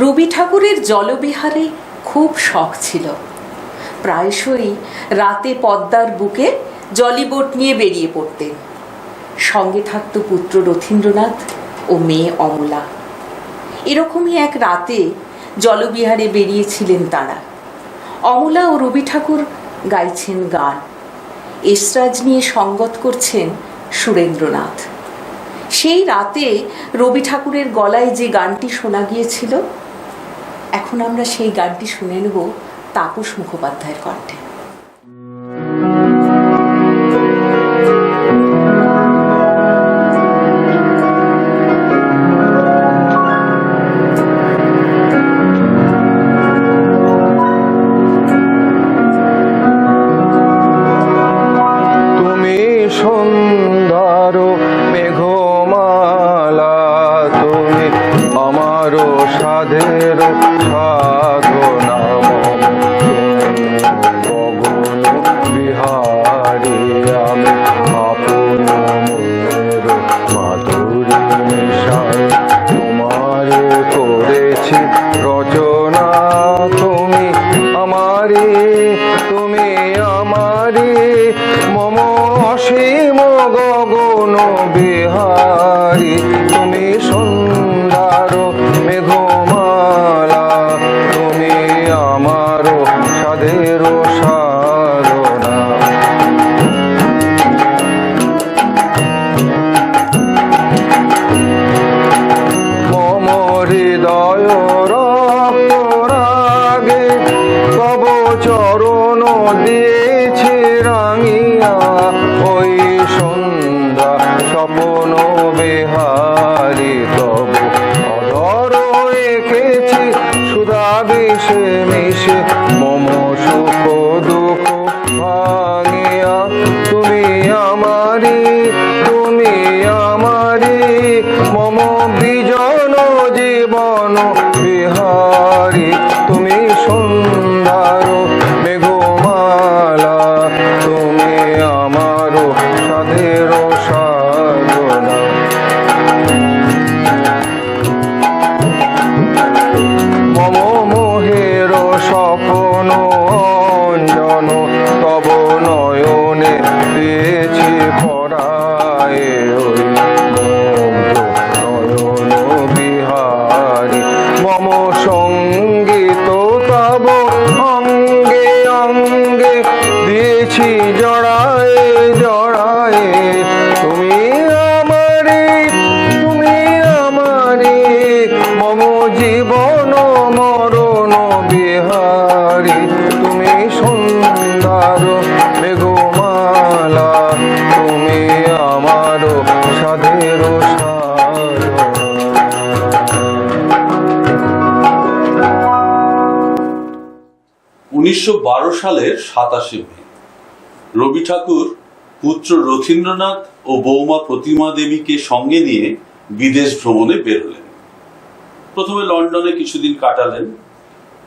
রবি ঠাকুরের জলবিহারে খুব শখ ছিল। প্রায়শই রাতে পদ্মার বুকে জলিবোট নিয়ে বেরিয়ে পড়তেন। সঙ্গে থাকত পুত্র রথীন্দ্রনাথ ও মেয়ে অমলা। এরকমই এক রাতে জলবিহারে বেরিয়েছিলেন তারা। অমলা ও রবি ঠাকুর গাইছেন গান। এসরাজ নিয়ে সঙ্গত করছেন সুরেন্দ্রনাথ। সেই রাতে রবি ঠাকুরের গলায় যে গানটি শোনা গিয়েছিল এখন আমরা সেই গানটি শুনে নেব তাপস মুখোপাধ্যায়ের কণ্ঠে। তুমি আমারি জীবন মরণ বিহারি, তুমি সুন্দর মেঘমালা, তুমি আমার সাধের উনিশশো সালের সাতাশে মে, রবি ঠাকুর পুত্র রথীন্দ্রনাথ ও বৌমা প্রতিমা দেবীকে সঙ্গে নিয়ে বিদেশ ভ্রমণে বেরোলেন প্রথমে লন্ডনে কিছুদিন কাটালেন,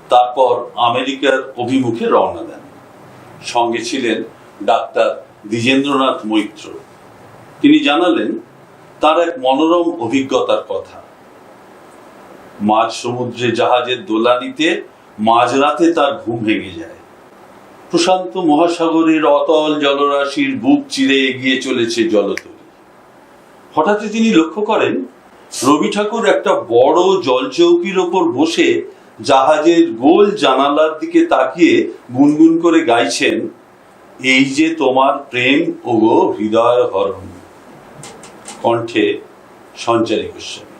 তারপর আমেরিকার অভিমুখে রওনা দেন। সঙ্গে ছিলেন ডাক্তার দ্বিজেন্দ্রনাথ মৈত্র। তিনি জানালেন, তার এক মনোরম অভিজ্ঞতার কথা। মাঝ সমুদ্রে জাহাজের দোলানিতে মাঝরাতে তার ঘুম ভেঙে যায়। প্রশান্ত মহাসাগরের অতল জলরাশির বুক চিরে এগিয়ে চলেছে জলতলি হঠাৎই তিনি লক্ষ্য করেন রবি ঠাকুর একটা বড় জলচৌকির ওপর বসে জাহাজের গোল জানালার দিকে তাকিয়ে গুনগুন করে গাইছেন, এই যে তোমার প্রেম ও গো হৃদয় হরণ। কণ্ঠে সঞ্চারী গোস্বামী।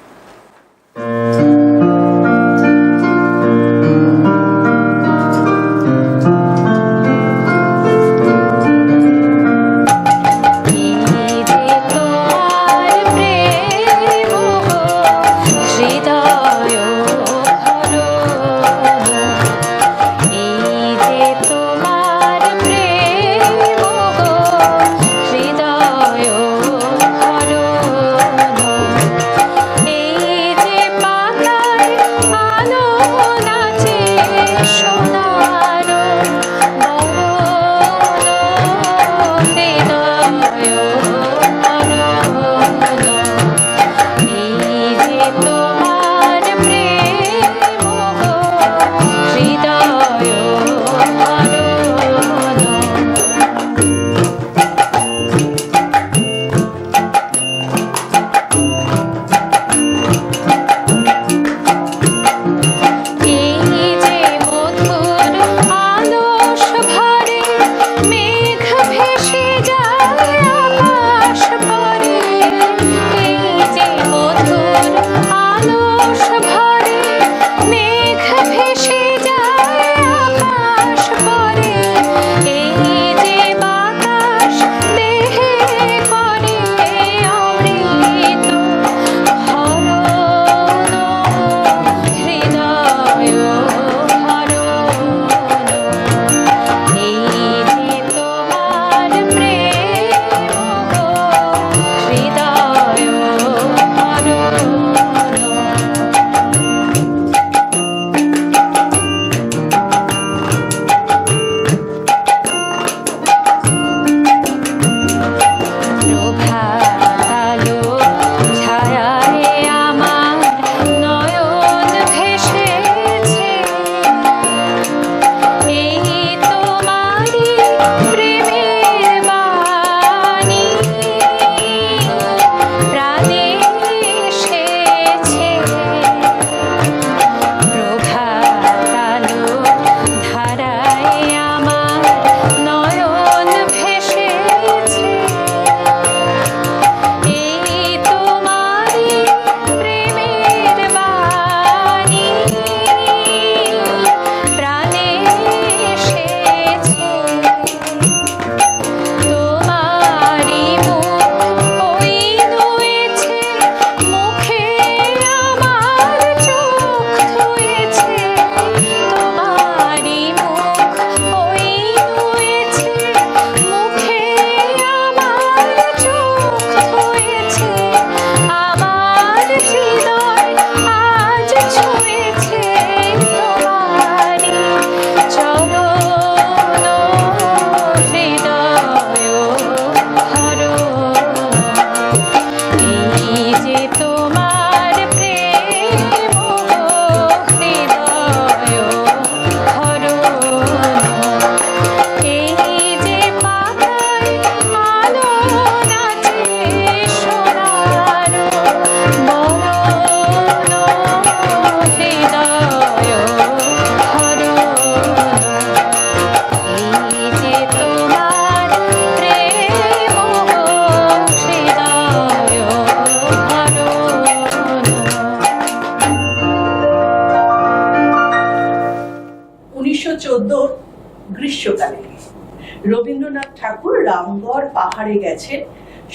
রবীন্দ্রনাথ ঠাকুর রামগড় পাহাড়ে গেছেন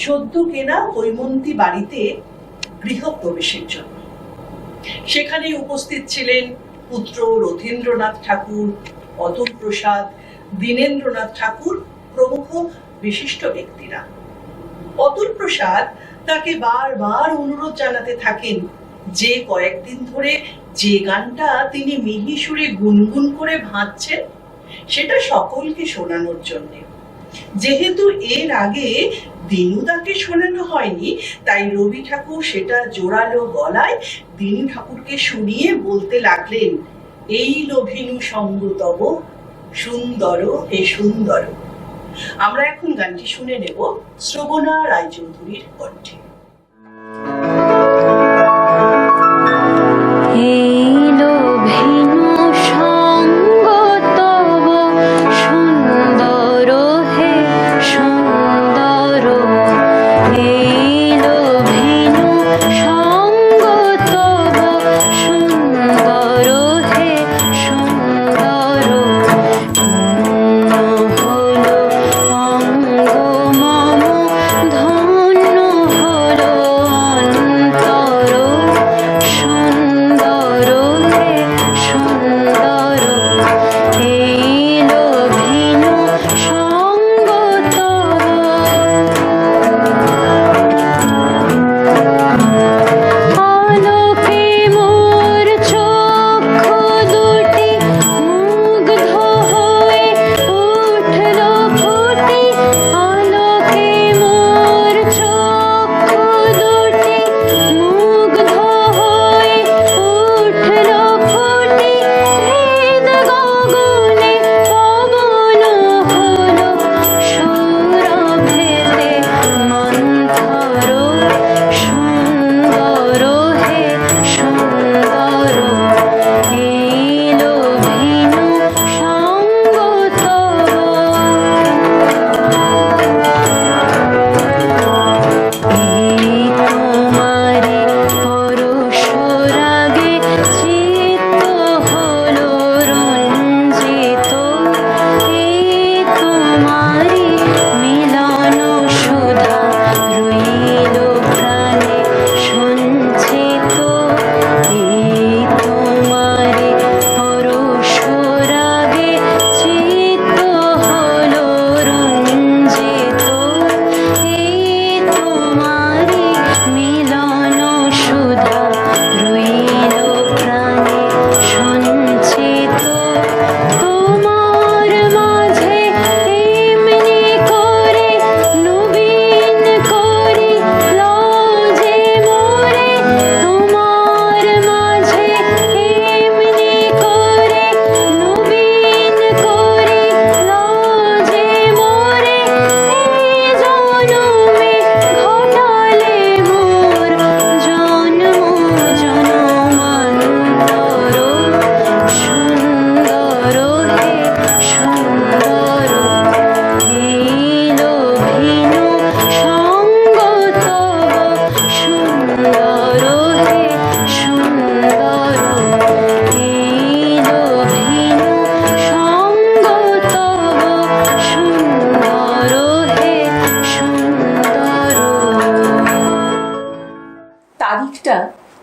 সদ্য কেনা হৈমন্তী বাড়িতে গৃহপ্রবেশের জন্য। সেখানে উপস্থিত ছিলেন পুত্র রথীন্দ্রনাথ ঠাকুর, অতুল প্রসাদ, দীনেন্দ্রনাথ ঠাকুর প্রমুখ বিশিষ্ট ব্যক্তিরা। অতুল প্রসাদ তাকে বারবার অনুরোধ জানাতে থাকেন যে কয়েকদিন ধরে যে গানটা তিনি মিহি সুরে গুনগুন করে ভাঁজছেন সেটা সকলকে শোনানোর জন্য। যেহেতু এর আগে দিনুদাকে শোনানো হয়নি, তাই রবি ঠাকুর সেটা জোরালো গলায় দিনু ঠাকুরকে শুনিয়ে বলতে লাগলেন, এই লভিনু সঙ্গ তব, সুন্দর হে সুন্দর। আমরা এখন গানটি শুনে নেব শ্রবণা রায়চৌধুরীর কণ্ঠে।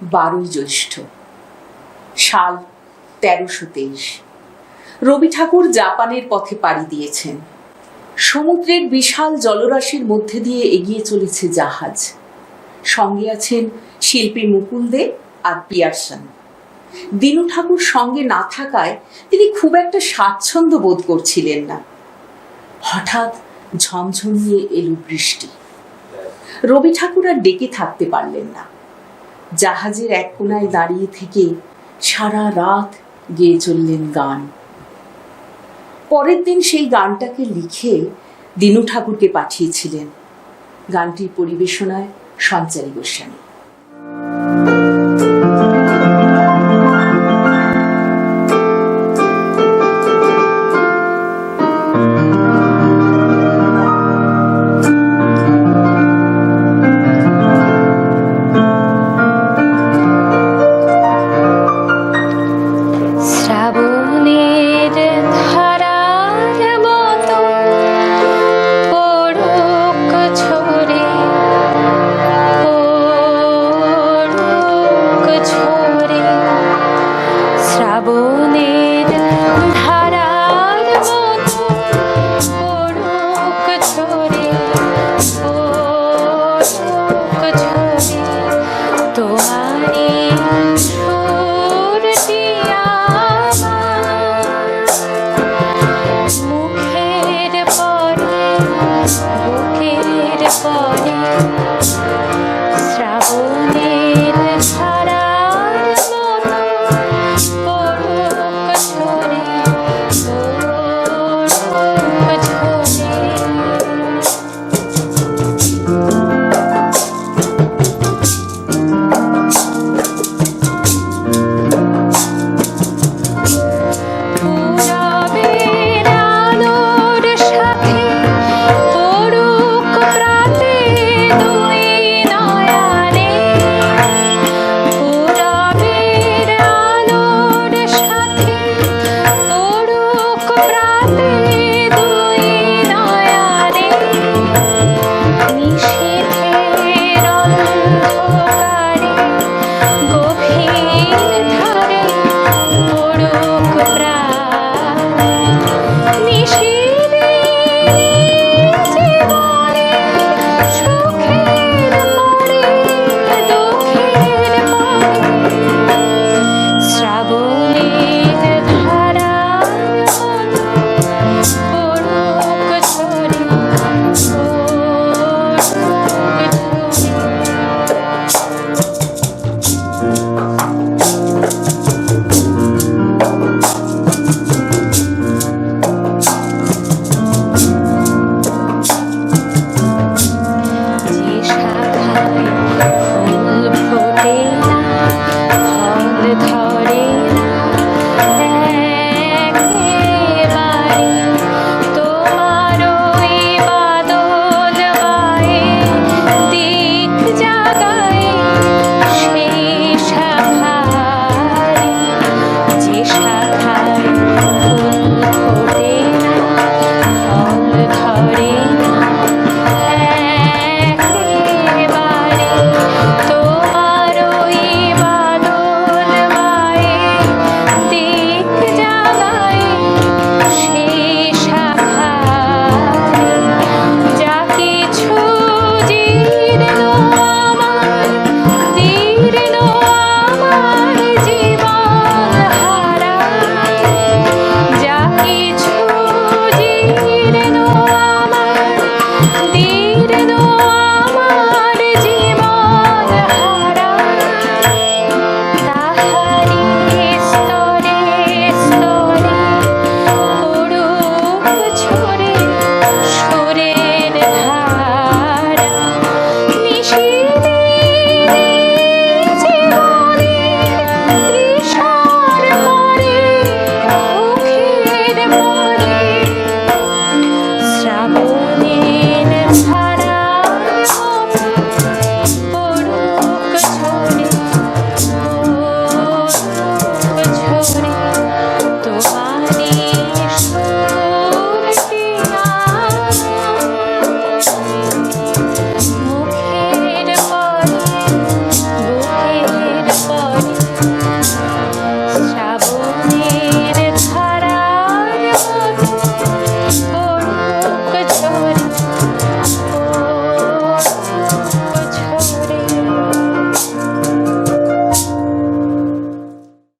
বারোই জ্যৈষ্ঠ, সাল তেরোশো তেইশ। রবি ঠাকুর জাপানের পথে পাড়ি দিয়েছেন। সমুদ্রের বিশাল জলরাশির মধ্যে দিয়ে এগিয়ে চলেছে জাহাজ। সঙ্গে আছেন শিল্পী মুকুল দে আর পিয়ারসন। দিনু ঠাকুর সঙ্গে না থাকায় তিনি খুব একটা স্বাচ্ছন্দ্য বোধ করছিলেন না। হঠাৎ ঝমঝমিয়ে এলো বৃষ্টি। রবি ঠাকুর আর ডেকে থাকতে পারলেন না। জাহাজের এক কোনায় দাঁড়িয়ে থেকে সারা রাত গেয়ে চললেন গান। পরের দিন সেই গানটাকে লিখে দিনু ঠাকুরকে পাঠিয়েছিলেন। গানটির পরিবেশনায় সঞ্চারী গোস্বামী। ছবি তো